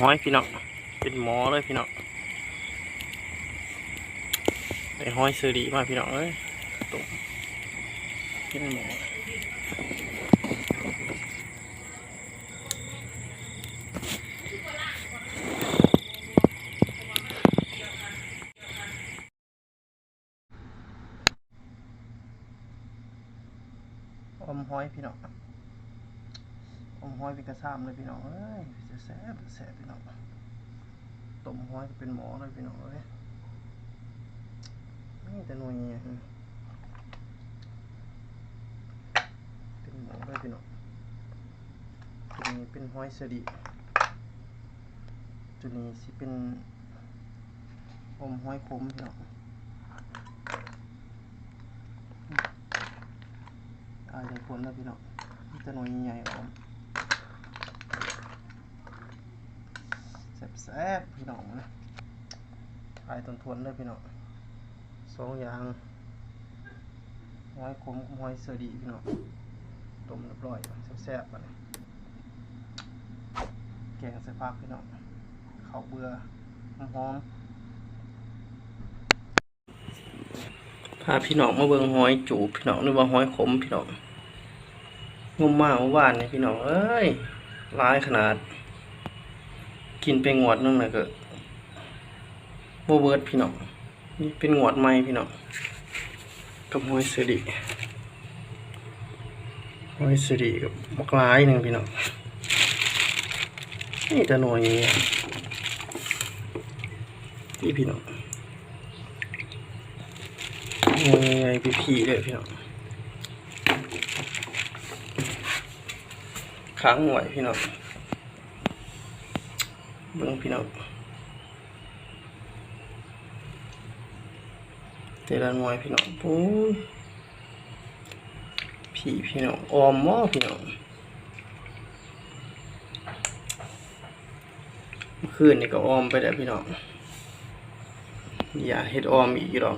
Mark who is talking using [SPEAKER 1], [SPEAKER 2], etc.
[SPEAKER 1] ห้อยพี่น้องเป็นหมอเลยพี่น้องไอ้ห้อยซื้อดีมาพี่น้องเอ้ยตุ่มเป็นหมออมห้อยพี่น้อง ห้อยเป็นกระซ้ำเลยพี่น้องเอ้ยจะแซ่บแซ่บพี่น้องต้มห้อยเป็นหมอเลยพี่น้องเอ้ยนี่แต่หน่วยเนี่ยเป็นหมอเลยพี่น้องตัวนี้เป็นห้อยสดีตัวนี้สิเป็นอมห้อยคมพี่น้องอายจากคนแล้วพี่น้องนี่แต่หน่วยใหญ่อม แซ่บพี่น้องนะอายตนทวนเลยพี่น้องสองอย่างห้อยคมห้อยเสดีพี่น้องต้มเรียบร้อยแซ่บๆไปเลยแกงใส่ผักพี่น้องข้าวเบื่อหอมพาพี่น้องมาเบิ่งห้อยจูบพี่น้องหรือว่าห้อยขมพี่น้องงมมากเมื่อวานนี่พี่น้องเอ้ยร้ายขนาด กินไปงวดนึงนะก็โบเบิร์ดพี่น้องนี่เป็นงวดใหม่พี่น้องกับหอยเสดีหอยเสดีกับมักร้ายหนึ่งพี่น้องนี่แต่หน่วยนี้นี่พี่น้องหน่วยใหญ่พี่พี่เลยพี่น้องค้างหน่วยพี่น้อง เบิ่งพี่น้องแต่ละหน่วยพี่น้องปู้ยพี่พี่น้องออมม้อพี่น้องเมื่อคืนนี่ก็ออมไปแล้วพี่น้องอย่าเฮ็ดออมอีกหรอก